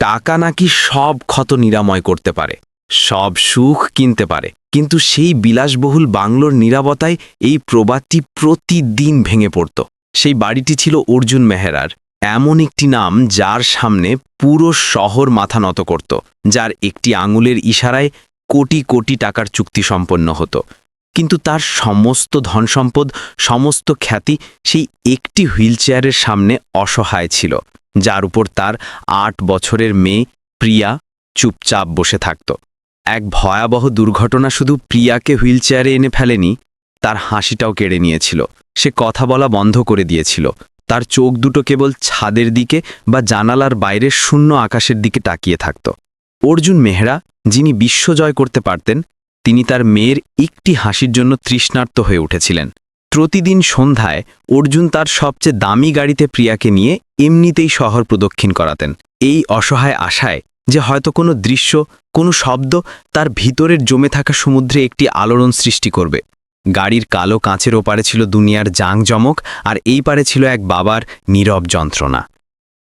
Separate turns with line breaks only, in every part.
টাকা নাকি সব ক্ষত নিরাময় করতে পারে, সব সুখ কিনতে পারে। কিন্তু সেই বিলাসবহুল বাংলোর নিরাপত্তায় এই প্রবাদটি প্রতিদিন ভেঙে পড়ত। সেই বাড়িটি ছিল অর্জুন মেহরার। এমন একটি নাম যার সামনে পুরো শহর মাথা নত করত, যার একটি আঙুলের ইশারায় কোটি কোটি টাকার চুক্তি সম্পন্ন হতো। কিন্তু তার সমস্ত ধনসম্পদ, সমস্ত খ্যাতি সেই একটি হুইলচেয়ারের সামনে অসহায় ছিল। যার উপর তার আট বছরের মেয়ে প্রিয়া চুপচাপ বসে থাকত। এক ভয়াবহ দুর্ঘটনা শুধু প্রিয়াকে হুইলচেয়ারে এনে ফেলেনি, তার হাসিটাও কেড়ে নিয়েছিল। সে কথা বলা বন্ধ করে দিয়েছিল। তার চোখ দুটো কেবল ছাদের দিকে বা জানালার বাইরের শূন্য আকাশের দিকে তাকিয়ে থাকত। অর্জুন মেহরা, যিনি বিশ্ব জয় করতে পারতেন, তিনি তার মেয়ের একটি হাসির জন্য তৃষ্ণার্ত হয়ে উঠেছিলেন। প্রতিদিন সন্ধ্যায় অর্জুন তার সবচেয়ে দামি গাড়িতে প্রিয়াকে নিয়ে এমনিতেই শহর প্রদক্ষিণ করাতেন। এই অসহায় আশায় যে হয়তো কোনো দৃশ্য, কোনো শব্দ তার ভিতরের জমে থাকা সমুদ্রে একটি আলোড়ন সৃষ্টি করবে। গাড়ির কালো কাঁচের ওপারে ছিল দুনিয়ার জাঁকজমক আর এই পারে ছিল এক বাবার নীরব যন্ত্রণা।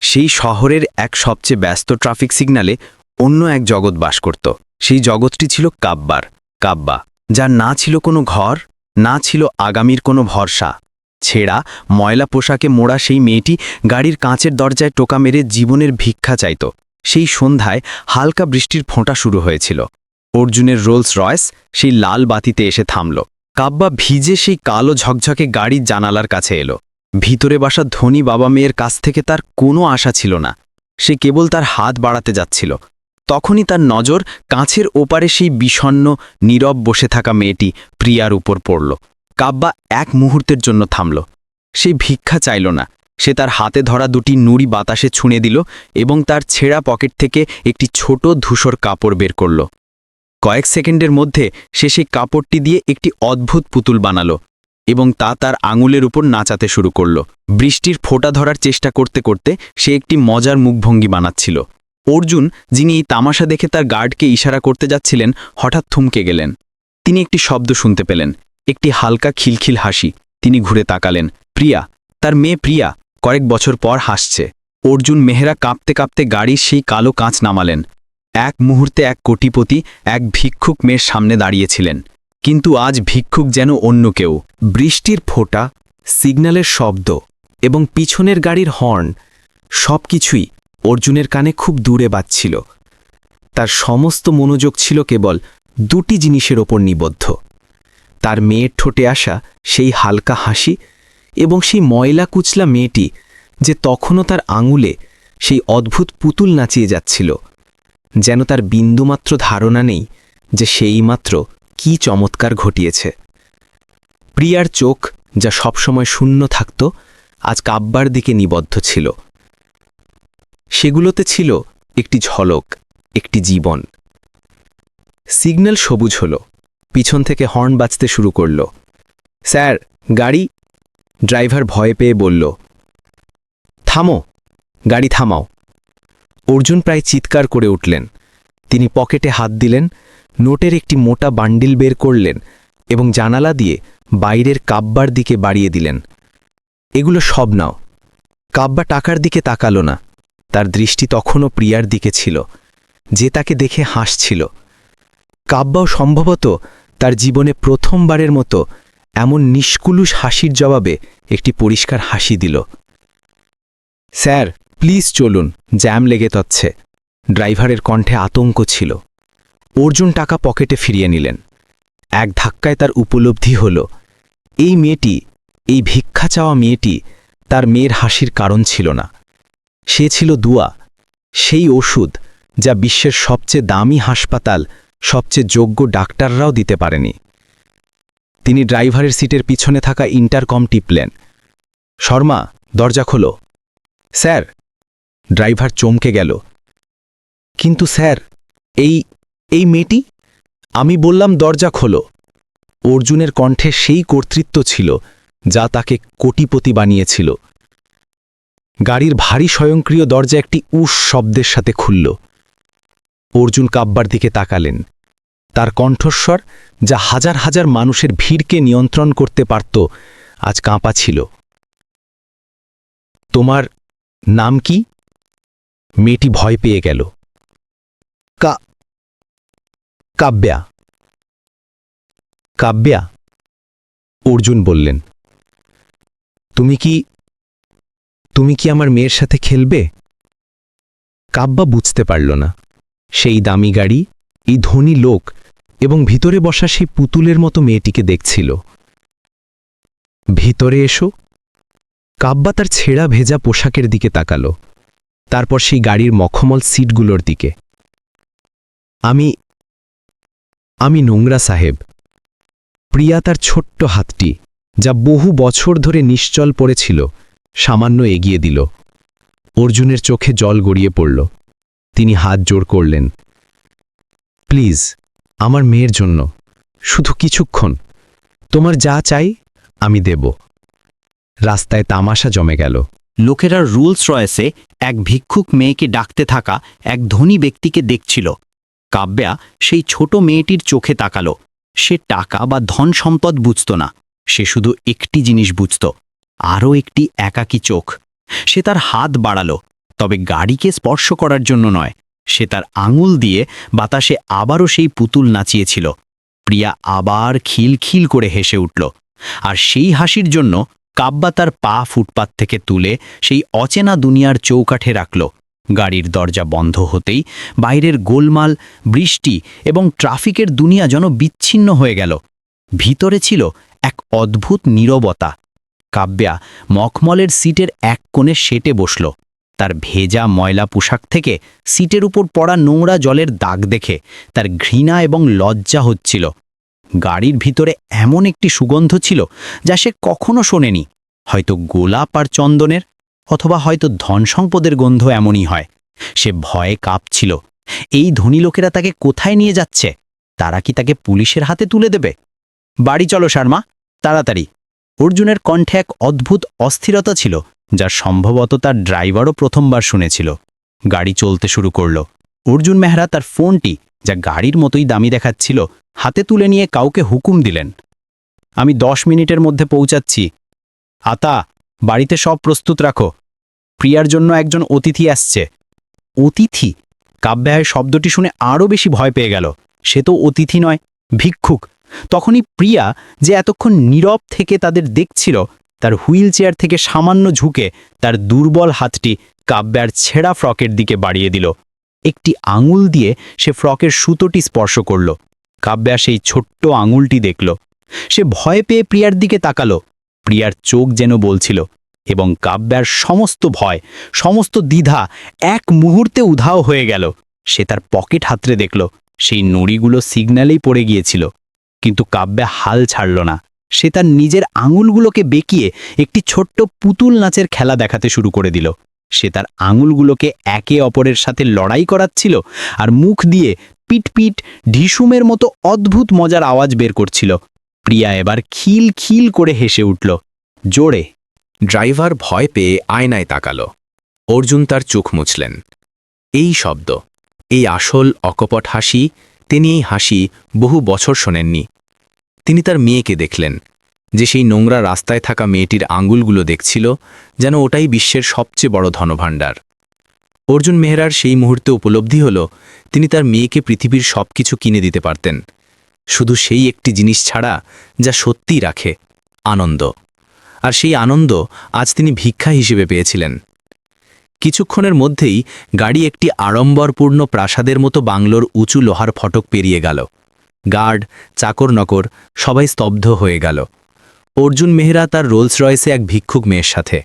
সেই শহরের এক সবচেয়ে ব্যস্ত ট্রাফিক সিগন্যালে অন্য এক জগৎ বাস করত। সেই জগৎটি ছিল কাব্বার। কাব্বা, যার না ছিল কোনো ঘর না ছিল আগামীর কোনো ভরসা। ছেঁড়া, ময়লা পোশাকে মোড়া সেই মেয়েটি গাড়ির কাঁচের দরজায় টোকা মেরে জীবনের ভিক্ষা চাইত। সেই সন্ধ্যায় হালকা বৃষ্টির ফোঁটা শুরু হয়েছিল। অর্জুনের রোলস রয়েস সেই লাল বাতিতে এসে থামল। কাব্বা ভিজে সেই কালো ঝকঝকে গাড়ির জানালার কাছে এলো। ভিতরে বাসা ধনী বাবা মেয়ের কাছ থেকে তার কোনো আশা ছিল না। সে কেবল তার হাত বাড়াতে যাচ্ছিল। তখনই তার নজর কাঁচের ওপারে সেই বিষণ্ন নীরব বসে থাকা মেয়েটি প্রিয়ার উপর পড়ল। কাব্বা এক মুহূর্তের জন্য থামল। সে ভিক্ষা চাইল না। সে তার হাতে ধরা দুটি নুড়ি বাতাসে ছুঁড়ে দিল এবং তার ছেঁড়া পকেট থেকে একটি ছোট ধূসর কাপড় বের করল। কয়েক সেকেন্ডের মধ্যে সে সেই কাপড়টি দিয়ে একটি অদ্ভুত পুতুল বানালো এবং তা তার আঙুলের উপর নাচাতে শুরু করল। বৃষ্টির ফোঁটা ধরার চেষ্টা করতে করতে সে একটি মজার মুখভঙ্গি বানাচ্ছিল। অর্জুন, যিনি এই তামাশা দেখে তার গার্ডকে ইশারা করতে যাচ্ছিলেন, হঠাৎ থমকে গেলেন। তিনি একটি শব্দ শুনতে পেলেন, একটি হালকা খিলখিল হাসি। তিনি ঘুরে তাকালেন, প্রিয়া, তার মেয়ে প্রিয়া, কয়েক বছর পর হাসছে। অর্জুন মেহরা কাঁপতে কাঁপতে গাড়ির সেই কালো কাঁচ নামালেন। এক মুহূর্তে এক কোটিপতি, এক ভিক্ষুক মেয়ের সামনে দাঁড়িয়েছিলেন। কিন্তু আজ ভিক্ষুক যেন অন্য কেউ। বৃষ্টির ফোঁটা, সিগন্যালের শব্দ এবং পিছনের গাড়ির হর্ন সব কিছুই অর্জুনের কানে খুব দূরে বাজছিল। তার সমস্ত মনোযোগ ছিল কেবল দুটি জিনিসের ওপর নিবদ্ধ। তার মেয়ের ঠোঁটে আসা সেই হালকা হাসি এবং সেই ময়লা কুচলা মেয়েটি যে তখনও তার আঙুলে সেই অদ্ভুত পুতুল নাচিয়ে যাচ্ছিল, যেন তার বিন্দুমাত্র ধারণা নেই যে সেই মাত্র কি চমৎকার ঘটিয়েছে। প্রিয়ার চোখ যা সবসময় শূন্য থাকত, আজ কাব্বার দিকে নিবদ্ধ ছিল। সেগুলোতে ছিল একটি ঝলক, একটি জীবন। সিগন্যাল সবুজ হল, পিছন থেকে হর্ন বাজতে শুরু করল। স্যার, গাড়ি? ড্রাইভার ভয় পেয়ে বলল, থামো, গাড়ি থামাও। অর্জুন প্রায় চিৎকার করে উঠলেন। তিনি পকেটে হাত দিলেন, নোটের একটি মোটা বান্ডিল বের করলেন এবং জানালা দিয়ে বাইরের কাব্বার দিকে বাড়িয়ে দিলেন। এগুলো সব নাও। কাব্বা টাকার দিকে তাকালো না। তার দৃষ্টি তখনও প্রিয়ার দিকে ছিল, যে তাকে দেখে হাসছিল। কাব্বাও সম্ভবত তার জীবনে প্রথমবারের মতো এমন নিষ্কুলুষ হাসির জবাবে একটি পরিষ্কার হাসি দিল। স্যার, প্লিজ চলুন, জ্যাম লেগে তচ্ছে। ড্রাইভারের কণ্ঠে আতঙ্ক ছিল। অর্জুন টাকা পকেটে ফিরিয়ে নিলেন। এক ধাক্কায় তার উপলব্ধি হল, এই মেয়েটি, এই ভিক্ষা চাওয়া মেয়েটি তার মেয়ের হাসির কারণ ছিল না। সে ছিল দুয়া, সেই ওষুধ যা বিশ্বের সবচেয়ে দামি হাসপাতাল, সবচেয়ে যোগ্য ডাক্তাররাও দিতে পারেনি। তিনি ড্রাইভারের সিটের পিছনে থাকা ইন্টারকম টিপলেন। শর্মা, দরজা খোলো। স্যার, ড্রাইভার চমকে গেল। কিন্তু স্যার, এই এই মেয়েটি? আমি বললাম, দরজা খোলো। অর্জুনের কণ্ঠে সেই কর্তৃত্ব ছিল যা তাকে কোটিপতি বানিয়েছিল। গাড়ির ভারী স্বয়ংক্রিয় দরজা একটি উস শব্দের সাথে খুলল। অর্জুন কাব্বার দিকে তাকালেন। তার কণ্ঠস্বর, যা হাজার হাজার মানুষের ভিড়কে নিয়ন্ত্রণ করতে পারত, আজ কাঁপা ছিল। তোমার নাম কি?
মেয়েটি ভয় পেয়ে গেল। কা, কাব্যা। কাব্যা, অর্জুন বললেন। তুমি কি তুমি কি আমার মেয়ের সাথে খেলবে? কাব্বা বুঝতে পারল না। সেই দামি গাড়ি, এই ধনী লোক এবং ভিতরে বসা সেই পুতুলের মতো মেয়েটিকে দেখছিল। ভিতরে এসো। কাব্বা তার ছেঁড়া ভেজা পোশাকের দিকে তাকালো। তারপর সেই গাড়ির মখমল সিটগুলোর দিকে। আমি আমি নোংরা সাহেব। প্রিয়া তার ছোট্ট হাতটি, যা বহু বছর ধরে নিশ্চল পড়েছিল সামান্য এগিয়ে দিল। অর্জুনের চোখে জল গড়িয়ে পড়ল। তিনি হাত জোর করলেন। প্লিজ, আমার মেয়ের জন্য। শুধু কিছুক্ষণ। তোমার যা চাই, আমি দেব। রাস্তায় তামাশা জমে গেল।
লোকেরা রুলস রয়েসে এক ভিক্ষুক মেয়েকে ডাকতে থাকা এক ধনী ব্যক্তিকে দেখছিল। কাব্যা সেই ছোট মেয়েটির চোখে তাকালো। সে টাকা বা ধন সম্পদ বুঝত না। সে শুধু একটি জিনিস বুঝত আরও একটি একাকী চোখ। সে তার হাত বাড়ালো, তবে গাড়িকে স্পর্শ করার জন্য নয়। সে তার আঙুল দিয়ে বাতাসে আবারও সেই পুতুল নাচিয়েছিল। প্রিয়া আবার খিলখিল করে হেসে উঠল, আর সেই হাসির জন্য কাব্বা তার পা ফুটপাত থেকে তুলে সেই অচেনা দুনিয়ার চৌকাঠে রাখল। গাড়ির দরজা বন্ধ হতেই বাইরের গোলমাল, বৃষ্টি এবং ট্রাফিকের দুনিয়া যেন বিচ্ছিন্ন হয়ে গেল। ভিতরে ছিল এক অদ্ভুত নীরবতা। কাব্যা মখমলের সিটের এক কোণে সেটে বসল। তার ভেজা ময়লা পোশাক থেকে সিটের উপর পড়া নোংরা জলের দাগ দেখে তার ঘৃণা এবং লজ্জা হচ্ছিল। গাড়ির ভিতরে এমন একটি সুগন্ধ ছিল যা সে কখনো শোনেনি। হয়তো গোলাপ আর চন্দনের অথবা হয়তো ধন সম্পদের গন্ধ এমনই হয়। সে ভয়ে কাঁপছিল। এই ধনী লোকেরা তাকে কোথায় নিয়ে যাচ্ছে? তারা কি তাকে পুলিশের হাতে তুলে দেবে? বাড়ি চলো শর্মা তাড়াতাড়ি। অর্জুনের কণ্ঠে এক অদ্ভুত অস্থিরতা ছিল যা সম্ভবত তার ড্রাইভারও প্রথমবার শুনেছিল। গাড়ি চলতে শুরু করল। অর্জুন মেহরা তার ফোনটি, যা গাড়ির মতোই দামি দেখাচ্ছিল, হাতে তুলে নিয়ে কাউকে হুকুম দিলেন। আমি দশ মিনিটের মধ্যে পৌঁছাচ্ছি। আতা, বাড়িতে সব প্রস্তুত রাখো। প্রিয়ার জন্য একজন অতিথি আসছে। অতিথি? কাব্যায় শব্দটি শুনে আরও বেশি ভয় পেয়ে গেল। সে তো অতিথি নয়, ভিক্ষুক। তখনই প্রিয়া যে এতক্ষণ নীরব থেকে তাদের দেখছিল, তার হুইল চেয়ার থেকে সামান্য ঝুঁকে তার দুর্বল হাতটি কাব্যার ছেঁড়া ফ্রকের দিকে বাড়িয়ে দিল। একটি আঙুল দিয়ে সে ফ্রকের সুতোটি স্পর্শ করল। কাব্যা সেই ছোট্ট আঙুলটি দেখল। সে ভয় পেয়ে প্রিয়ার দিকে তাকালো। প্রিয়ার চোখ যেন বলছিল এবং কাব্যার সমস্ত ভয়, সমস্ত দ্বিধা এক মুহূর্তে উধাও হয়ে গেল। সে তার পকেট হাতড়ে দেখল। সেই নুড়িগুলো সিগন্যালেই পড়ে গিয়েছিল। কিন্তু কাব্যা হাল ছাড়ল না। সে তার নিজের আঙুলগুলোকে বেঁকিয়ে একটি ছোট্ট পুতুল নাচের খেলা দেখাতে শুরু করে দিল। সে তার আঙুলগুলোকে একে অপরের সাথে লড়াই করাচ্ছিল আর মুখ দিয়ে পিটপিট, ঢিসুমের মতো অদ্ভুত মজার আওয়াজ বের করছিল। প্রিয়া এবার খিল খিল করে হেসে উঠল, জোরে।
ড্রাইভার ভয় পেয়ে আয়নায় তাকালো। অর্জুন তার চোখ মুছলেন। এই শব্দ, এই আসল অকপট হাসি তিনি এই হাসি বহু বছর শোনেননি। তিনি তার মেয়েকে দেখলেন, যে সেই নোংরা রাস্তায় থাকা মেয়েটির আঙ্গুলগুলো দেখছিল যেন ওটাই বিশ্বের সবচেয়ে বড় ধনভাণ্ডার। অর্জুন মেহরার সেই মুহূর্তে উপলব্ধি হল, তিনি তার মেয়েকে পৃথিবীর সবকিছু কিনে দিতে পারতেন। শুধু সেই একটি জিনিস ছাড়া যা সত্যিই রাখে, আনন্দ। আর সেই আনন্দ আজ তিনি ভিক্ষা হিসেবে পেয়েছিলেন। কিছুক্ষণের মধ্যেই গাড়ি একটি আড়ম্বরপূর্ণ প্রাসাদের মতো বাংলোর উঁচু লোহার ফটক পেরিয়ে গেল। গার্ড চাকর নকর সবাই স্তব্ধ হয়ে গেল। অর্জুন মেহরা তার রোলস রয়েসে এক ভিক্ষুক মেয়ের সাথে।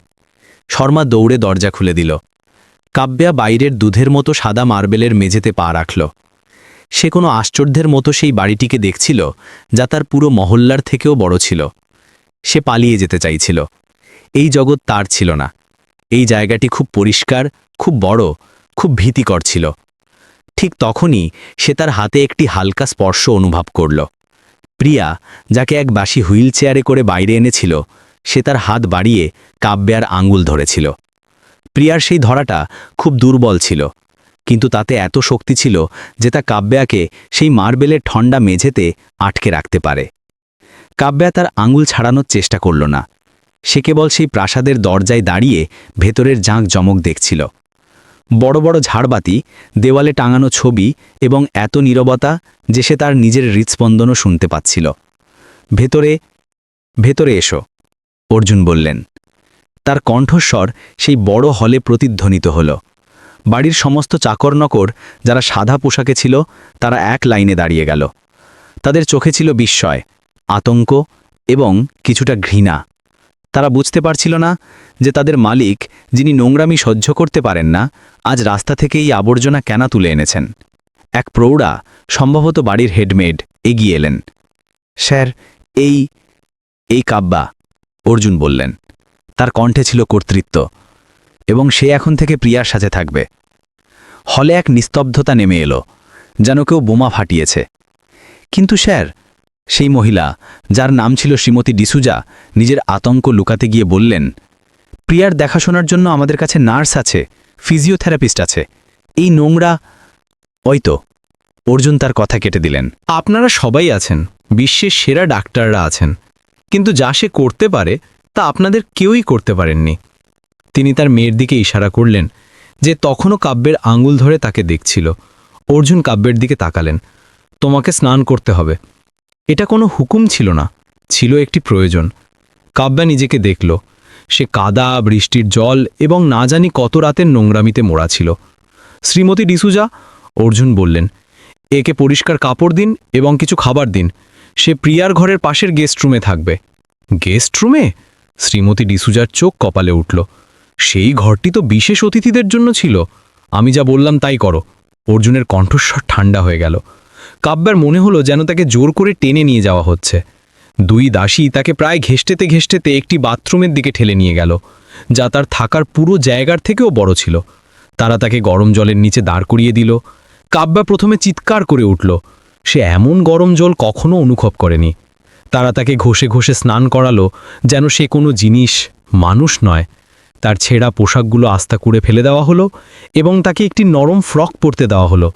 শর্মা দৌড়ে দরজা খুলে দিল। কাব্যা বাইরের দুধের মতো সাদা মার্বেলের মেঝেতে পা রাখল। সে কোনো আশ্চর্যের মতো সেই বাড়িটিকে দেখছিল, যা তার পুরো মহল্লার থেকেও বড় ছিল। সে পালিয়ে যেতে চাইছিল। এই জগৎ তার ছিল না। এই জায়গাটি খুব পরিষ্কার, খুব বড়, খুব ভীতিকর ছিল। ঠিক তখনই সে তার হাতে একটি হালকা স্পর্শ অনুভব করল। প্রিয়া, যাকে এক বাসি হুইল চেয়ারে করে বাইরে এনেছিল, সে তার হাত বাড়িয়ে কাব্যার আঙ্গুল ধরেছিল। প্রিয়ার সেই ধরাটা খুব দুর্বল ছিল, কিন্তু তাতে এত শক্তি ছিল যে তা কাব্যাকে সেই মার্বেলের ঠন্ডা মেঝেতে আটকে রাখতে পারে। কাব্যা তার আঙুল ছাড়ানোর চেষ্টা করল না। সে কেবল সেই প্রাসাদের দরজায় দাঁড়িয়ে ভেতরের জাঁক জমক দেখছিল।
বড় বড় ঝাড়বাতি, দেওয়ালে টাঙানো ছবি এবং এত নীরবতা যে সে তার নিজের হৃৎস্পন্দনও শুনতে পাচ্ছিল। ভেতরে ভেতরে এসো, অর্জুন বললেন। তার কণ্ঠস্বর সেই বড় হলে প্রতিধ্বনিত হল। বাড়ির সমস্ত চাকর নকর যারা সাদা পোশাকে ছিল, তারা এক লাইনে দাঁড়িয়ে গেল। তাদের চোখে ছিল বিস্ময়, আতঙ্ক এবং কিছুটা ঘৃণা। তারা বুঝতে পারছিল না যে তাদের মালিক, যিনি নোংরামি সহ্য করতে পারেন না, আজ রাস্তা থেকে এই আবর্জনা কেনা তুলে এনেছেন। এক প্রৌঢ়া, সম্ভবত বাড়ির হেডমেড, এগিয়ে এলেন। স্যার, এই এই কাব্বা, অর্জুন বললেন। তার কণ্ঠে ছিল কর্তৃত্ব, এবং সে এখন থেকে প্রিয়ার সাথে থাকবে। হলে এক নিস্তব্ধতা নেমে এলো, যেন কেউ বোমা ফাটিয়েছে। কিন্তু স্যার সেই মহিলা, যার নাম ছিল শ্রীমতী ডিসুজা, নিজের আতঙ্ক লুকাতে গিয়ে বললেন, প্রিয়ার দেখাশোনার জন্য আমাদের কাছে নার্স আছে, ফিজিওথেরাপিস্ট আছে। এই নোংরা ওই তো, অর্জুন তার কথা কেটে দিলেন।
আপনারা সবাই আছেন, বিশ্বের সেরা ডাক্তাররা আছেন, কিন্তু যা সে করতে পারে, তা আপনাদের কেউই করতে পারেননি। তিনি তার মেয়ের দিকে ইশারা করলেন, যে তখনও কাব্যের আঙুল ধরে তাকে দেখছিল। অর্জুন কাব্যের দিকে তাকালেন, তোমাকে স্নান করতে হবে এটা কোনো হুকুম ছিল না, ছিল একটি প্রয়োজন। কাব্যা নিজেকে দেখল। সে কাদা, বৃষ্টির জল এবং না জানি কত রাতের নোংরামিতে মোড়া ছিল। শ্রীমতী ডিসুজা, অর্জুন বললেন, একে পরিষ্কার কাপড় দিন এবং কিছু খাবার দিন। সে প্রিয়ার ঘরের পাশের গেস্ট রুমে থাকবে। গেস্ট রুমে শ্রীমতী ডিসুজার চোখ কপালে উঠল। সেই ঘরটি তো বিশেষ অতিথিদের জন্য ছিল। আমি যা বললাম তাই করো। অর্জুনের কণ্ঠস্বর ঠান্ডা হয়ে গেল। কাব্যার মনে হলো যেন তাকে জোর করে টেনে নিয়ে যাওয়া হচ্ছে। দুই দাসী তাকে প্রায় ঘেষ্টে ঘেষ্টে একটি বাথরুমের দিকে ঠেলে নিয়ে গেল, যা তার থাকার পুরো জায়গার থেকেও বড় ছিল। তারা তাকে গরম জলের নিচে দাঁড় করিয়ে দিল। কাব্যা প্রথমে চিৎকার করে উঠল, সে এমন গরম জল কখনো অনুভব করেনি। তারা তাকে ঘষে ঘষে স্নান করালো, যেন সে কোনো জিনিস, মানুষ নয়। তার ছেঁড়া পোশাকগুলো আস্তা করে ফেলে দেওয়া হলো এবং তাকে একটি নরম ফ্রক পরতে দেওয়া হলো।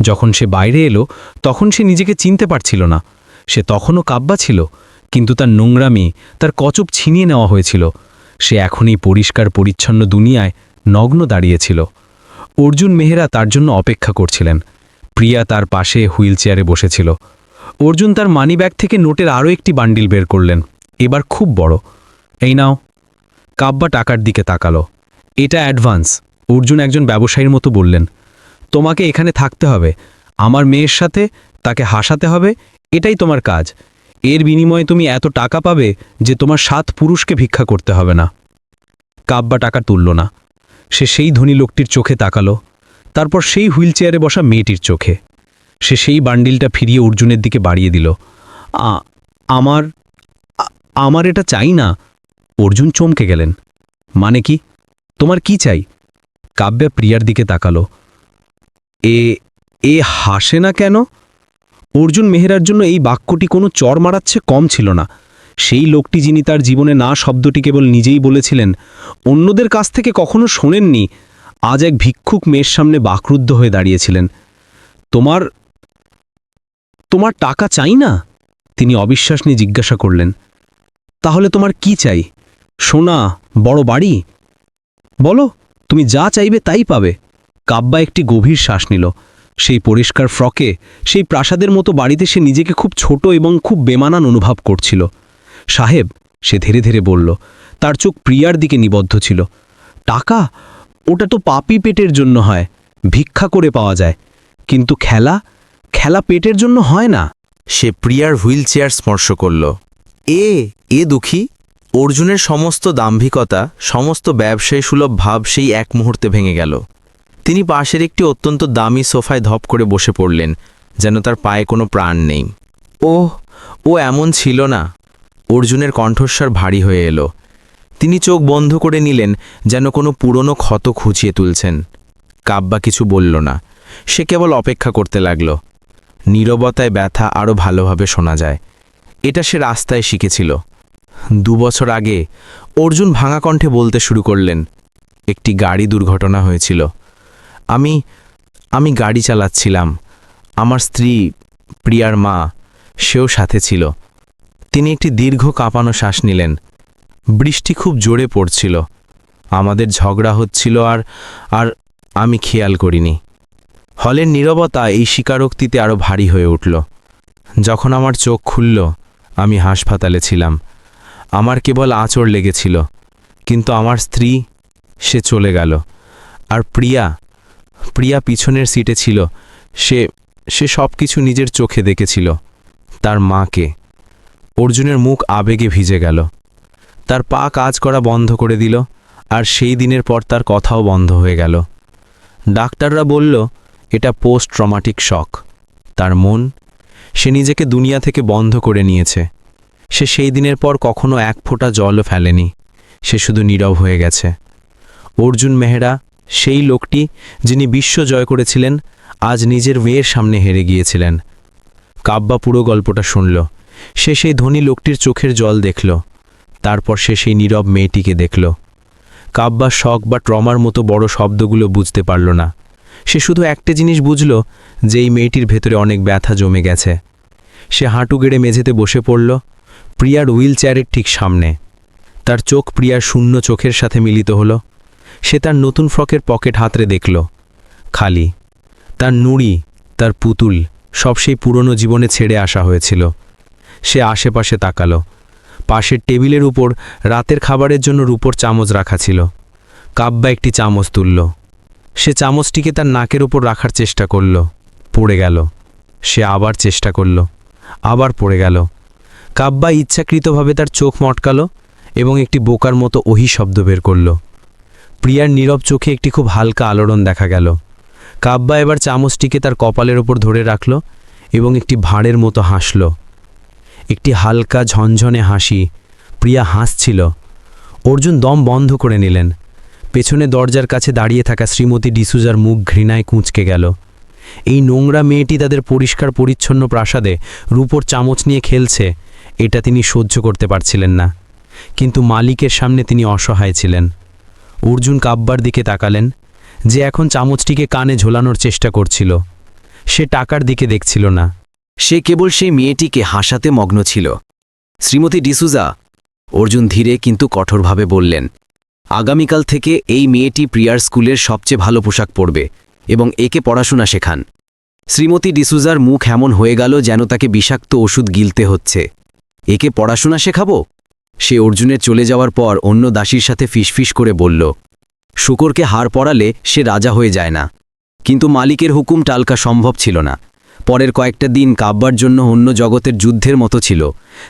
যখন সে বাইরে এলো, তখন সে নিজেকে চিনতে পারছিল না। সে তখনও কাব্যা ছিল, কিন্তু তার নোংরামি, তার কচপ ছিনিয়ে নেওয়া হয়েছিল। সে এখনই পরিষ্কার পরিচ্ছন্ন দুনিয়ায় নগ্ন দাঁড়িয়েছিল। অর্জুন মেহেরা তার জন্য অপেক্ষা করছিলেন। প্রিয়া তার পাশে হুইল চেয়ারে বসেছিল। অর্জুন তার মানিব্যাগ থেকে নোটের আরও একটি বান্ডিল বের করলেন। এবার খুব বড়। এই নাও। কাব্বা টাকার দিকে তাকালো। এটা অ্যাডভান্স, অর্জুন একজন ব্যবসায়ীর মতো বললেন। তোমাকে এখানে থাকতে হবে। আমার মেয়ের সাথে তাকে হাসাতে হবে, এটাই তোমার কাজ। এর বিনিময়ে তুমি এত টাকা পাবে যে তোমার সাত পুরুষকে ভিক্ষা করতে হবে না। কাব্বা টাকা তুলল না। সে সেই ধনী লোকটির চোখে তাকালো। তারপর সেই হুইল চেয়ারে বসা মেয়েটির চোখে। সে সেই বান্ডিলটা ফিরিয়ে অর্জুনের দিকে বাড়িয়ে দিল। "আ- আমার আমার এটা চাই না। অর্জুন চমকে গেলেন। মানে কি? তোমার কি চাই? কাব্যা প্রিয়ার দিকে তাকালো। এ এ হাসে না কেন? অর্জুন মেহেরার জন্য এই বাক্যটি কোনো চর মারাচ্ছে কম ছিল না। সেই লোকটি যিনি তার জীবনে না শব্দটি কেবল নিজেই বলেছিলেন, অন্যদের কাছ থেকে কখনো শোনেননি, আজ এক ভিক্ষুক মেয়ের সামনে বাকরুদ্ধ হয়ে দাঁড়িয়েছিলেন। তোমার তোমার টাকা চাই না? তিনি অবিশ্বাস নিয়ে জিজ্ঞাসা করলেন। তাহলে তোমার কি চাই? সোনা, বড় বাড়ি? বলো, তুমি যা চাইবে তাই পাবে। কাব্বা একটি গভীর শ্বাস নিল। সেই পরিষ্কার ফ্রকে, সেই প্রাসাদের মতো বাড়িতে সে নিজেকে খুব ছোট এবং খুব বেমানান অনুভব করছিল। সাহেব, সে ধীরে ধীরে বলল, তার চোখ প্রিয়ার দিকে নিবদ্ধ ছিল। টাকা? ওটা তো পাপি পেটের জন্য হয়, ভিক্ষা করে পাওয়া যায়। কিন্তু খেলা? খেলা পেটের জন্য হয় না।
সে প্রিয়ার হুইল চেয়ার স্পর্শ করল। এ এ দুঃখী? অর্জুনের সমস্ত দাম্ভিকতা, সমস্ত ব্যবসায়ী সুলভ ভাব সেই এক মুহূর্তে ভেঙে গেল। তিনি পাশের একটি অত্যন্ত দামি সোফায় ধপ করে বসে পড়লেন, যেন তার পায়ে কোনো প্রাণ নেই। ও ও এমন ছিল না। অর্জুনের কণ্ঠস্বর ভারী হয়ে এলো। তিনি চোখ বন্ধ করে নিলেন, যেন কোনো পুরনো ক্ষত খুঁচিয়ে তুলছেন। কাব্বা কিছু বলল না। সে কেবল অপেক্ষা করতে লাগল। নীরবতায় ব্যথা আরও ভালোভাবে শোনা যায়। এটা সে রাস্তায় শিখেছিল। দু বছর আগে অর্জুন ভাঙা কণ্ঠে বলতে শুরু করলেন, একটি গাড়ি দুর্ঘটনা হয়েছিল। আমি আমি গাড়ি চালাচ্ছিলাম। আমার স্ত্রী প্রিয়ার মা, সেও সাথে ছিল। তিনি একটি দীর্ঘ কাঁপানো শ্বাস নিলেন। বৃষ্টি খুব জোরে পড়ছিল। আমাদের ঝগড়া হচ্ছিল আর আর
আমি খেয়াল করিনি। হলের নীরবতা এই স্বীকারোক্তিতে আরও ভারী হয়ে উঠল। যখন আমার চোখ খুলল, আমি হাসপাতালে ছিলাম। আমার কেবল আঁচড় লেগেছিল, কিন্তু আমার স্ত্রী, সে চলে গেল। আর প্রিয়া প্রিয়া পিছনের সিটে ছিল। সে সে সব কিছু নিজের চোখে দেখেছিল। তার মাকে। অর্জুনের মুখ আবেগে ভিজে গেল। তার পা কাজ করা বন্ধ করে দিল, আর সেই দিনের পর তার কথাও বন্ধ হয়ে গেল। ডাক্তাররা বলল, এটা পোস্ট ট্রমাটিক শক। তার মন, সে নিজেকে দুনিয়া থেকে বন্ধ করে নিয়েছে। সে সেই দিনের পর কখনো এক ফোঁটা জলও ফেলেনি। সে শুধু নীরব হয়ে গেছে। অর্জুন মেহরা সেই লোকটি যিনি বিশ্ব জয় করেছিলেন, আজ নিজের মেয়ের সামনে হেরে গিয়েছিলেন। কাব্বা পুরো গল্পটা শুনল। সে সেই ধনী লোকটির চোখের জল দেখল। তারপর সে সেই নীরব মেয়েটিকে দেখল। কাব্বা শখ বা ট্রমার মতো বড় শব্দগুলো বুঝতে পারল না। সে শুধু একটা জিনিস বুঝল, যে এই মেয়েটির ভেতরে অনেক ব্যথা জমে গেছে। সে হাঁটু গেড়ে মেঝেতে বসে পড়ল, প্রিয়ার হুইল চেয়ারের ঠিক সামনে। তার চোখ প্রিয়ার শূন্য চোখের সাথে মিলিত হল। সে তার নতুন ফ্রকের পকেট হাতড়ে দেখল। খালি। তার নুড়ি, তার পুতুল, সব সেই পুরনো জীবনে ছেড়ে আসা হয়েছিল। সে আশেপাশে তাকালো। পাশের টেবিলের উপর রাতের খাবারের জন্য রূপোর চামচ রাখা ছিল। কাব্বা একটি চামচ তুলল। সে চামচটিকে তার নাকের উপর রাখার চেষ্টা করল। পড়ে গেল। সে আবার চেষ্টা করল। আবার পড়ে গেল। কাব্বা ইচ্ছাকৃতভাবে তার চোখ মটকালো এবং একটি বোকার মতো ওহি শব্দ বের করল। প্রিয়ার নীরব চোখে একটি খুব হালকা আলোড়ন দেখা গেল। কাব্বা এবার চামচটিকে তার কপালের ওপর ধরে রাখল এবং একটি ভাঁড়ের মতো হাসল। একটি হালকা ঝনঝনে হাসি প্রিয়া হাসছিল। অর্জুন দম বন্ধ করে নিলেন। পেছনে দরজার কাছে দাঁড়িয়ে থাকা শ্রীমতী ডিসুজার মুখ ঘৃণায় কুঁচকে গেল। এই নোংরা মেয়েটি তাদের পরিষ্কার পরিচ্ছন্ন প্রাসাদে রূপোর চামচ নিয়ে খেলছে, এটা তিনি সহ্য করতে পারছিলেন না। কিন্তু মালিকের সামনে তিনি অসহায় ছিলেন। অর্জুন কাব্বার দিকে তাকালেন, যে এখন চামচটিকে কানে ঝোলানোর চেষ্টা করছিল। সে টাকার দিকে দেখছিল না।
সে কেবল সেই মেয়েটিকে হাসাতে মগ্ন ছিল। শ্রীমতী ডিসুজা, অর্জুন ধীরে কিন্তু কঠোরভাবে বললেন, আগামীকাল থেকে এই মেয়েটি প্রিয়ার স্কুলের সবচেয়ে ভালো পোশাক পরবে এবং একে পড়াশোনা শেখান। শ্রীমতী ডিসুজার মুখ এমন হয়ে গেল যেন তাকে বিষাক্ত ওষুধ গিলতে হচ্ছে। একে পড়াশোনা শেখাবো? সে অর্জুনের চলে যাওয়ার পর অন্য দাসীর সাথে ফিসফিস করে বলল, শুকরকে হার পড়ালে সে রাজা হয়ে যায় না। কিন্তু মালিকের হুকুম টালকা সম্ভব ছিল না। পরের কয়েকটা দিন কাব্বার জন্য অন্য জগতের যুদ্ধের মতো ছিল।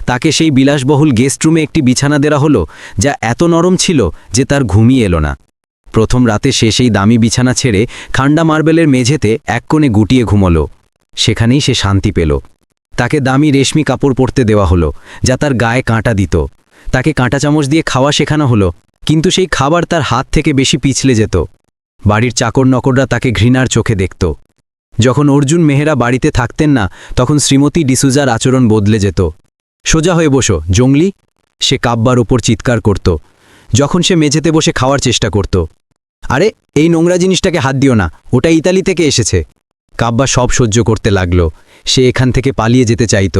তাকে সেই বিলাসবহুল গেস্ট রুমে একটি বিছানা দেওয়া হলো, যা এত নরম ছিল যে তার ঘুমিয়ে এলো না। প্রথম রাতে সে সেই দামি বিছানা ছেড়ে খান্ডা মার্বেলের মেঝেতে এক কোণে গুটিয়ে ঘুমলো। সেখানেই সে শান্তি পেল। তাকে দামি রেশমি কাপড় পরতে দেওয়া হলো, যা তার গায়ে কাঁটা দিত। তাকে কাঁটা চামচ দিয়ে খাওয়া শেখানো হলো, কিন্তু সেই খাবার তার হাত থেকে বেশি পিছলে যেত। বাড়ির চাকর নকররা তাকে ঘৃণার চোখে দেখত। যখন অর্জুন মেহেরা বাড়িতে থাকতেন না, তখন শ্রীমতী ডিসুজার আচরণ বদলে যেত। সোজা হয়ে বসো, জঙ্গলি। সে কাব্বার ওপর চিৎকার করত, যখন সে মেঝেতে বসে খাওয়ার চেষ্টা করত। আরে, এই নোংরা জিনিসটাকে হাত দিও না, ওটা ইতালি থেকে এসেছে। কাব্বা সব সহ্য করতে লাগল। সে এখান থেকে পালিয়ে যেতে চাইত।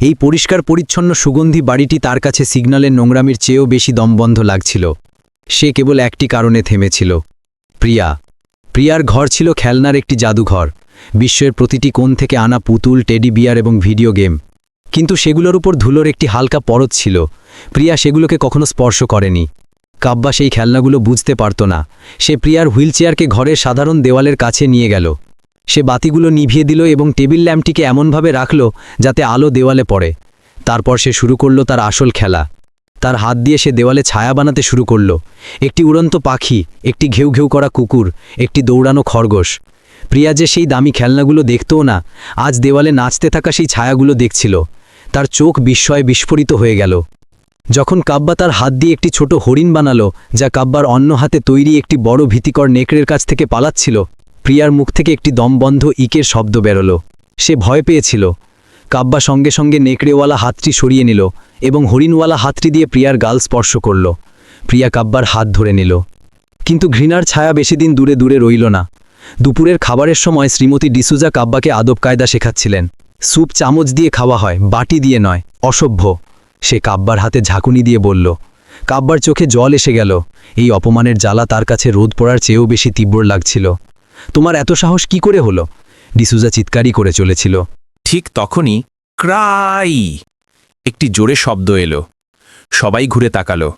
এই পরিষ্কার পরিচ্ছন্ন সুগন্ধি বাড়িটি তার কাছে সিগন্যালের নোংরামির চেয়েও বেশি দমবন্ধ লাগছিল। সে কেবল একটি কারণে থেমেছিল। প্রিয়া। প্রিয়ার ঘর ছিল খেলনার একটি জাদুঘর। বিশ্বের প্রতিটি কোণ থেকে আনা পুতুল, টেডি বিয়ার এবং ভিডিও গেম। কিন্তু সেগুলোর উপর ধুলোর একটি হালকা পরত ছিল। প্রিয়া সেগুলোকে কখনো স্পর্শ করেনি। কাব্বা সেই খেলনাগুলো বুঝতে পারত না। সে প্রিয়ার হুইলচেয়ারকে ঘরের সাধারণ দেওয়ালের কাছে নিয়ে গেল। সে বাতিগুলো নিভিয়ে দিল এবং টেবিল ল্যাম্পটিকে এমনভাবে রাখল যাতে আলো দেওয়ালে পড়ে। তারপর সে শুরু করল তার আসল খেলা। তার হাত দিয়ে সে দেওয়ালে ছায়া বানাতে শুরু করল। একটি উড়ন্ত পাখি, একটি ঘেউ ঘেউ করা কুকুর, একটি দৌড়ানো খরগোশ। প্রিয়া যে সেই দামি খেলনাগুলো দেখতও না, আজ দেওয়ালে নাচতে থাকা সেই ছায়াগুলো দেখছিল। তার চোখ বিস্ময়ে বিস্ফোরিত হয়ে গেল। যখন কাব্বা তার হাত দিয়ে একটি ছোট হরিণ বানালো, যা কাব্বার অন্য হাতে তৈরি একটি বড় ভীতিকর নেকড়ের কাছ থেকে পালাচ্ছিল প্রিয়ার মুখ থেকে একটি দমবন্ধ ইকের শব্দ বেরোলো। সে ভয় পেয়েছিল। কাব্বা সঙ্গে সঙ্গে নেকড়েওয়ালা হাতটি সরিয়ে নিল এবং হরিণওয়ালা হাতটি দিয়ে প্রিয়ার গাল স্পর্শ করল। প্রিয়া কাব্বার হাত ধরে নিল। কিন্তু ঘৃণার ছায়া বেশি দিন দূরে দূরে রইল না। দুপুরের খাবারের সময় শ্রীমতী ডিসুজা কাব্বাকে আদব কায়দা শেখাচ্ছিলেন। স্যুপ চামচ দিয়ে খাওয়া হয়, বাটি দিয়ে নয়, অসভ্য। সে কাব্বার হাতে ঝাঁকুনি দিয়ে বলল, কাব্বার চোখে জল এসে গেল। এই অপমানের জ্বালা তার কাছে রোদ পড়ার চেয়েও বেশি তীব্র লাগছিল।
তোমার এত সাহস কি করে হলো? ডিসুজা চিৎকারই করে চলেছিল।
ঠিক তখনই ক্রাই! একটি জোরে শব্দ এলো। সবাই ঘুরে তাকালো।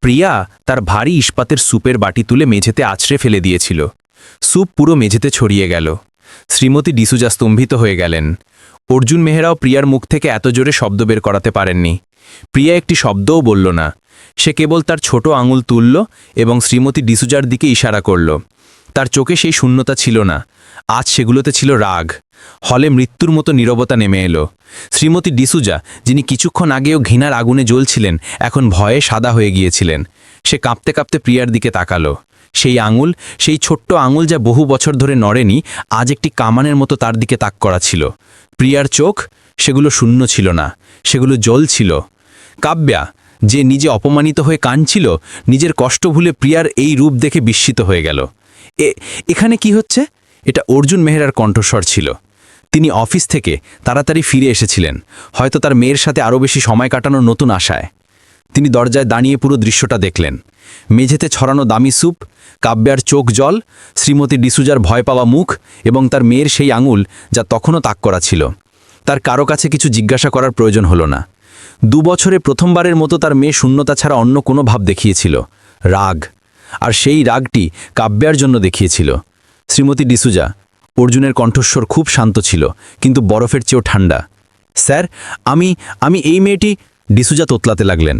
প্রিয়া তার ভারী ইস্পাতের স্যুপের বাটি তুলে মেঝেতে আছড়ে ফেলে দিয়েছিল। স্যুপ পুরো মেঝেতে ছড়িয়ে গেল। শ্রীমতী ডিসুজা স্তম্ভিত হয়ে গেলেন। অর্জুন মেহরাও প্রিয়ার মুখ থেকে এত জোরে শব্দ বের করাতে পারেননি। প্রিয়া একটি শব্দও বলল না। সে কেবল তার ছোট আঙুল তুলল এবং শ্রীমতী ডিসুজার দিকে ইশারা করল। তার চোখে সেই শূন্যতা ছিল না। আজ সেগুলোতে ছিল রাগ। হলে মৃত্যুর মতো নীরবতা নেমে এলো। শ্রীমতী ডিসুজা, যিনি কিছুক্ষণ আগেও ঘৃণার আগুনে জ্বলছিলেন, এখন ভয়ে সাদা হয়ে গিয়েছিলেন। সে কাঁপতে কাঁপতে প্রিয়ার দিকে তাকালো। সেই আঙুল, সেই ছোট্ট আঙুল যা বহু বছর ধরে নড়েনি, আজ একটি কামানের মতো তার দিকে তাক করা ছিল। প্রিয়ার চোখ, সেগুলো শূন্য ছিল না, সেগুলো জল ছিল। কাব্যা, যে নিজে অপমানিত হয়ে কাঁদছিল, নিজের কষ্ট ভুলে প্রিয়ার এই রূপ দেখে বিস্মিত হয়ে গেল। এখানে কি হচ্ছে? এটা অর্জুন মেহরার কণ্ঠস্বর ছিল। তিনি অফিস থেকে তাড়াতাড়ি ফিরে এসেছিলেন। হয়তো তার মেয়ের সাথে আরও বেশি সময় কাটানোর নতুন আশায়। তিনি দরজায় দাঁড়িয়ে পুরো দৃশ্যটা দেখলেন। মেঝেতে ছড়ানো দামি স্যুপ, কাব্যার চোখ জল, শ্রীমতী ডিসুজার ভয় পাওয়া মুখ এবং তার মেয়ের সেই আঙুল যা তখনও তাক করা ছিল। তার কারও কাছে কিছু জিজ্ঞাসা করার প্রয়োজন হলো না। দু বছরে প্রথমবারের মতো তার মেয়ে শূন্যতা ছাড়া অন্য কোনো ভাব দেখিয়েছিল। রাগ আর সেই রাগটি কাব্যার জন্য দেখিয়েছিল। শ্রীমতী ডিসুজা, অর্জুনের কণ্ঠস্বর খুব শান্ত ছিল, কিন্তু বরফের চেয়েও ঠান্ডা স্যার, আমি আমি এই মেয়েটি, ডিসুজা তোতলাতে লাগলেন।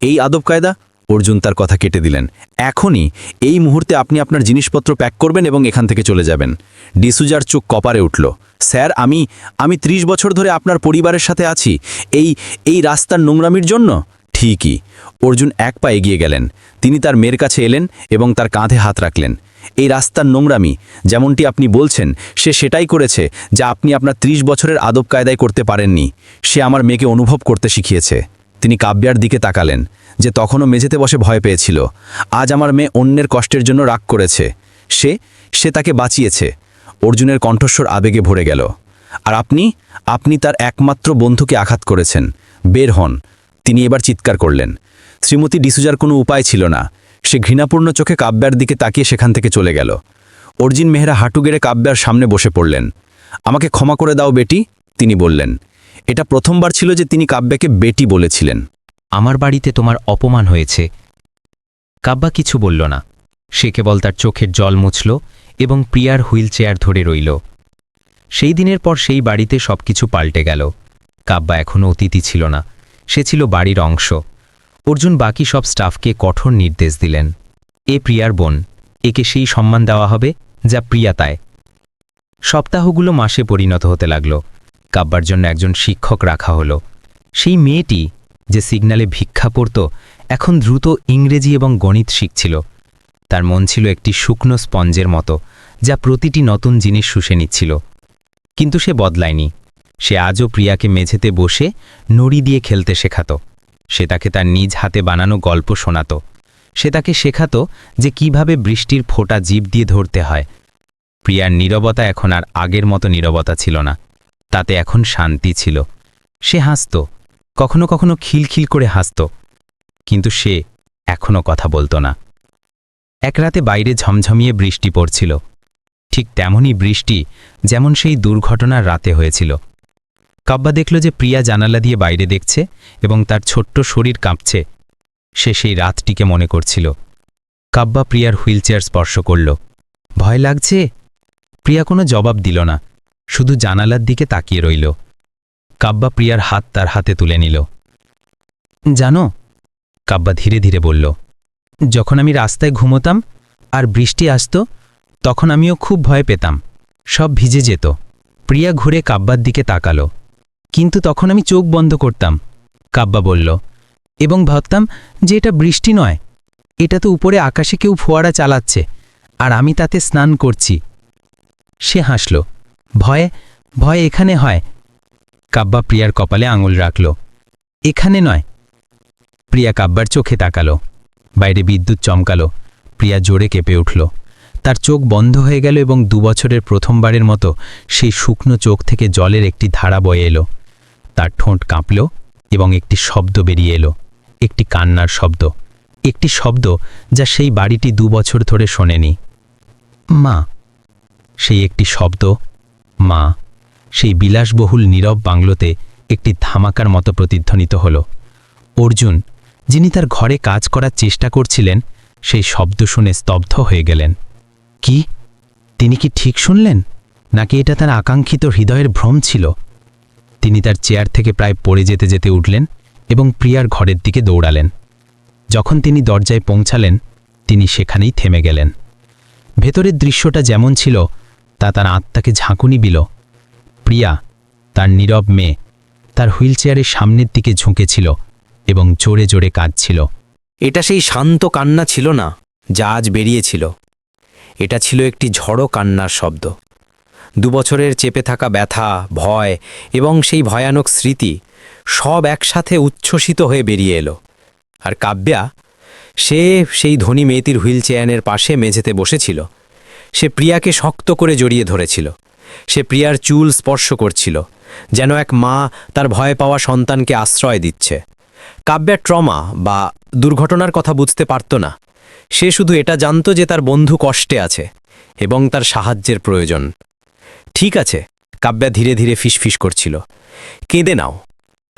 এই আদব কায়দা? অর্জুন তার কথা কেটে দিলেন। এখনই, এই মুহূর্তে আপনি আপনার জিনিসপত্র প্যাক করবেন এবং এখান থেকে চলে যাবেন। ডিসুজার চোখ কপারে উঠল। স্যার, আমি আমি ৩০ বছর ধরে আপনার পরিবারের সাথে আছি। এই এই রাস্তার নোংরামির জন্য? ঠিকই। অর্জুন এক পা এগিয়ে গেলেন। তিনি তার মেয়ের কাছে এলেন এবং তার কাঁধে হাত রাখলেন। এই রাস্তার নোংরামি, যেমনটি আপনি বলছেন, সে সেটাই করেছে যা আপনি আপনার ৩০ বছরের আদব কায়দায় করতে পারেননি। সে আমার মেয়েকে অনুভব করতে শিখিয়েছে। তিনি কাব্যার দিকে তাকালেন, যে তখনও মেঝেতে বসে ভয় পেয়েছিল। আজ আমার মেয়ে অন্যের কষ্টের জন্য রাগ করেছে। সে সে তাকে বাঁচিয়েছে। অর্জুনের কণ্ঠস্বর আবেগে ভরে গেল। আর আপনি আপনি তার একমাত্র বন্ধুকে আঘাত করেছেন। বের হন। তিনি এবার চিৎকার করলেন। শ্রীমতী ডিসুজার কোনো উপায় ছিল না। সে ঘৃণাপূর্ণ চোখে কাব্যার দিকে তাকিয়ে সেখান থেকে চলে গেল। অর্জিন মেহরা হাঁটু গেড়ে কাব্যার সামনে বসে পড়লেন। আমাকে ক্ষমা করে দাও, বেটি, তিনি বললেন। এটা প্রথমবার ছিল যে তিনি কাব্যাকে বেটি বলেছিলেন।
আমার বাড়িতে তোমার অপমান হয়েছে। কাব্যা কিছু বলল না। সে কেবল তার চোখের জল মুছল এবং প্রিয়ার হুইল চেয়ার ধরে রইল। সেই দিনের পর সেই বাড়িতে সবকিছু পাল্টে গেল। কাব্যা এখনও অতিথি ছিল না। সে ছিল বাড়ির অংশ। অর্জুন বাকি সব স্টাফকে কঠোর নির্দেশ দিলেন। এ প্রিয়ার বোন, একে সেই সম্মান দেওয়া হবে যা প্রিয়া তায় সপ্তাহগুলো মাসে পরিণত হতে লাগল। কাব্বার জন্য একজন শিক্ষক রাখা হলো। সেই মেয়েটি যে সিগনালে ভিক্ষা পড়ত, এখন দ্রুত ইংরেজি এবং গণিত শিখছিল। তার মন ছিল একটি শুকনো স্পঞ্জের মতো, যা প্রতিটি নতুন জিনিস শুষে নিচ্ছিল। কিন্তু সে বদলায়নি। সে আজও প্রিয়াকে মেঝেতে বসে নড়ি দিয়ে খেলতে শেখাত। সে তাকে তার নিজ হাতে বানানো গল্প শোনাত। সে তাকে শেখাত যে কীভাবে বৃষ্টির ফোঁটা জীব দিয়ে ধরতে হয়। প্রিয়ার নীরবতা এখন আর আগের মতো নীরবতা ছিল না। তাতে এখন শান্তি ছিল। সে হাসত, কখনো কখনো খিলখিল করে হাসত। কিন্তু সে এখনও কথা বলতো না। এক রাতে বাইরে ঝমঝমিয়ে বৃষ্টি পড়ছিল। ঠিক তেমনই বৃষ্টি যেমন সেই দুর্ঘটনার রাতে হয়েছিল। কাব্বা দেখল যে প্রিয়া জানালা দিয়ে বাইরে দেখছে এবং তার ছোট্ট শরীর কাঁপছে। সে সেই রাতটিকে মনে করছিল। কাব্বা প্রিয়ার হুইলচেয়ার স্পর্শ করল। ভয় লাগছে? প্রিয়া কোনো জবাব দিল না, শুধু জানালার দিকে তাকিয়ে রইল। কাব্বা প্রিয়ার হাত তার হাতে তুলে নিল। জানো, কাব্বা ধীরে ধীরে বলল, যখন আমি রাস্তায় ঘুমোতাম আর বৃষ্টি আসত, তখন আমিও খুব ভয় পেতাম। সব ভিজে যেত। প্রিয়া ঘুরে কাব্বার দিকে তাকালো। কিন্তু তখন আমি চোখ বন্ধ করতাম, কাব্বা বলল। এবং ভাবতাম যে এটা বৃষ্টি নয়, এটা তো উপরে আকাশে কেউ ফোয়ারা চালাচ্ছে, আর আমি তাতে স্নান করছি। সে হাসল, ভয়ে, ভয় এখানে হয়? কাব্বা প্রিয়ার কপালে আঙুল রাখল, এখানে নয়। প্রিয়া কাব্বার চোখে তাকালো, বাইরে বিদ্যুৎ চমকালো, প্রিয়া জোরে কেঁপে উঠল। তার চোখ বন্ধ হয়ে গেল এবং দুবছরের প্রথমবারের মতো সেই শুকনো চোখ থেকে জলের একটি ধারা বয়ে এলো। তার ঠোঁট কাঁপল এবং একটি শব্দ বেরিয়ে এলো, একটি কান্নার শব্দ, একটি শব্দ যা সেই বাড়িটি দু বছর ধরে শোনেনি। মা, সেই একটি শব্দ। মা, সেই বিলাসবহুল নীরব বাংলোতে একটি ধামাকার মতো প্রতিধ্বনিত হল। অর্জুন, যিনি তার ঘরে কাজ করার চেষ্টা করছিলেন, সেই শব্দ শুনে স্তব্ধ হয়ে গেলেন। কি? তিনি কি ঠিক শুনলেন? নাকি এটা তার আকাঙ্ক্ষিত হৃদয়ের ভ্রম ছিল? তিনি তার চেয়ার থেকে প্রায় পড়ে যেতে যেতে উঠলেন এবং প্রিয়ার ঘরের দিকে দৌড়ালেন। যখন তিনি দরজায় পৌঁছালেন, তিনি সেখানেই থেমে গেলেন। ভেতরের দৃশ্যটা যেমন ছিল, তা তার আত্মাকে ঝাঁকুনি দিল। প্রিয়া, তার নীরব মেয়ে, তার হুইলচেয়ারের সামনের দিকে ঝুঁকেছিল এবং জোরে জোরে কাঁদছিল।
এটা সেই শান্ত কান্না ছিল না, যা আজ বেরিয়েছিল। এটা ছিল একটি ঝড়ো কান্নার শব্দ। দুবছরের চেপে থাকা ব্যথা, ভয় এবং সেই ভয়ানক স্মৃতি সব একসাথে উচ্ছ্বসিত হয়ে বেরিয়ে এলো। আর কাব্যা, সে সেই ধনী মেয়েটির হুইল চেয়ারের পাশে মেঝেতে বসেছিল। সে প্রিয়াকে শক্ত করে জড়িয়ে ধরেছিল। সে প্রিয়ার চুল স্পর্শ করছিল, যেন এক মা তার ভয় পাওয়া সন্তানকে আশ্রয় দিচ্ছে। কাব্যার ট্রমা বা দুর্ঘটনার কথা বুঝতে পারত না। সে শুধু এটা জানত যে তার বন্ধু কষ্টে আছে এবং তার সাহায্যের প্রয়োজন। ঠিক আছে। কাব্যা ধীরে ধীরে ফিসফিস করছিল। কেঁদে নাও।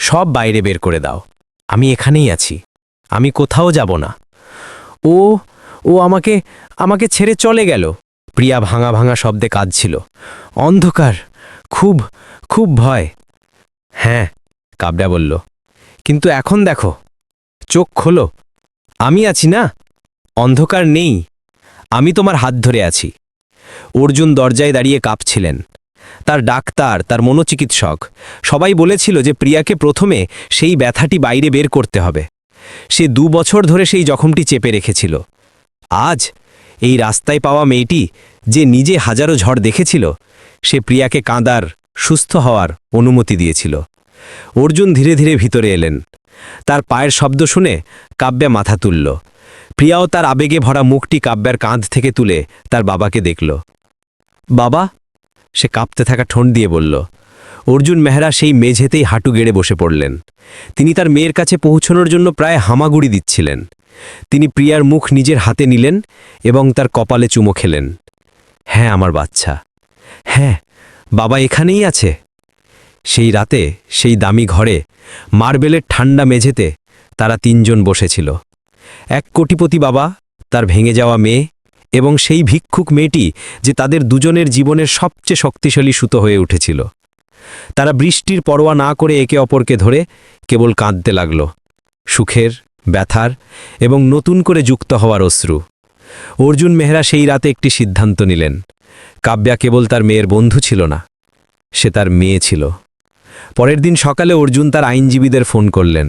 সব বাইরে বের করে দাও। আমি এখানেই আছি। আমি কোথাও যাব না। ও ও আমাকে আমাকে ছেড়ে চলে গেল। প্রিয়া ভাঙা ভাঙা শব্দে কাঁদছিল। অন্ধকার। খুব খুব ভয়। হ্যাঁ কাবড়া বলল। কিন্তু এখন দেখো। চোখ খোলো। আমি আছি না? অন্ধকার নেই। আমি তোমার হাত ধরে আছি। অর্জুন দরজায় দাঁড়িয়ে কাঁপছিলেন। তার ডাক্তার, তার মনোচিকিৎসক, সবাই বলেছিল যে প্রিয়াকে প্রথমে সেই ব্যথাটি বাইরে বের করতে হবে। সে দু বছর ধরে সেই জখমটি চেপে রেখেছিল। আজ এই রাস্তায় পাওয়া মেয়েটি যে নিজে হাজারো ঝড় দেখেছিল, সে প্রিয়াকে কাঁদার, সুস্থ হওয়ার অনুমতি দিয়েছিল। অর্জুন ধীরে ধীরে ভিতরে এলেন। তার পায়ের শব্দ শুনে কাব্যা মাথা তুলল। প্রিয়াও তার আবেগে ভরা মুখটি কাব্যার কাঁধ থেকে তুলে তার বাবাকে দেখল। বাবা, সে কাঁপতে থাকা ঠোঁট দিয়ে বলল। অর্জুন মেহরা সেই মেঝেতেই হাঁটু গেড়ে বসে পড়লেন। তিনি তার মেয়ের কাছে পৌঁছনোর জন্য প্রায় হামাগুড়ি দিচ্ছিলেন। তিনি প্রিয়ার মুখ নিজের হাতে নিলেন এবং তার কপালে চুমো খেলেন। হ্যাঁ আমার বাচ্চা। হ্যাঁ বাবা এখানেই আছে। সেই রাতে সেই দামি ঘরে মার্বেলের ঠান্ডা মেঝেতে তারা তিনজন বসেছিল। এক কোটিপতি বাবা, তার ভেঙে যাওয়া মেয়ে এবং সেই ভিক্ষুক মেয়েটি যে তাদের দুজনের জীবনের সবচেয়ে শক্তিশালী সুতো হয়ে উঠেছিল। তারা বৃষ্টির পরোয়া না করে একে অপরকে ধরে কেবল কাঁদতে লাগল। সুখের, ব্যথার এবং নতুন করে যুক্ত হওয়ার অশ্রু। অর্জুন মেহরা সেই রাতে একটি সিদ্ধান্ত নিলেন। কাব্যা কেবল তার মেয়ের বন্ধু ছিল না, সে তার মেয়ে ছিল। পরের দিন সকালে অর্জুন তার আইনজীবীদের ফোন করলেন।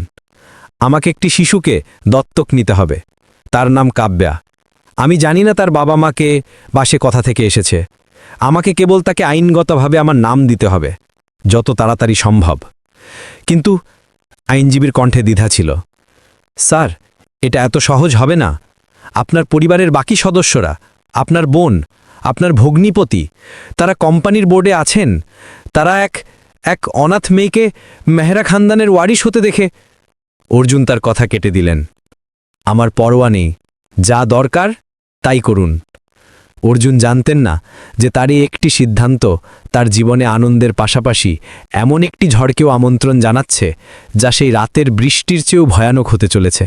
আমাকে একটি শিশুকে দত্তক নিতে হবে। তার নাম কাব্যা। আমি জানি না তার বাবা মাকে বা সে কথা থেকে এসেছে। আমাকে কেবল তাকে আইনগতভাবে আমার নাম দিতে হবে, যত তাড়াতাড়ি সম্ভব। কিন্তু আইনজীবীর কণ্ঠে দ্বিধা ছিল। স্যার, এটা এত সহজ হবে না। আপনার পরিবারের বাকি সদস্যরা, আপনার বোন, আপনার ভগ্নিপতি, তারা কোম্পানির বোর্ডে আছেন, তারা এক এক অনাথ মেয়েকে মেহরা খানদানের ওয়ারিশ হতে দেখে অর্জুন তার কথা কেটে দিলেন। আমার পরোয়া নেই, যা দরকার তাই করুন। অর্জুন জানতেন না যে তার এই একটি সিদ্ধান্ত তার জীবনে আনন্দের পাশাপাশি এমন একটি ঝড়কেও আমন্ত্রণ জানাচ্ছে, যা সেই রাতের বৃষ্টির চেয়েও ভয়ানক হতে চলেছে।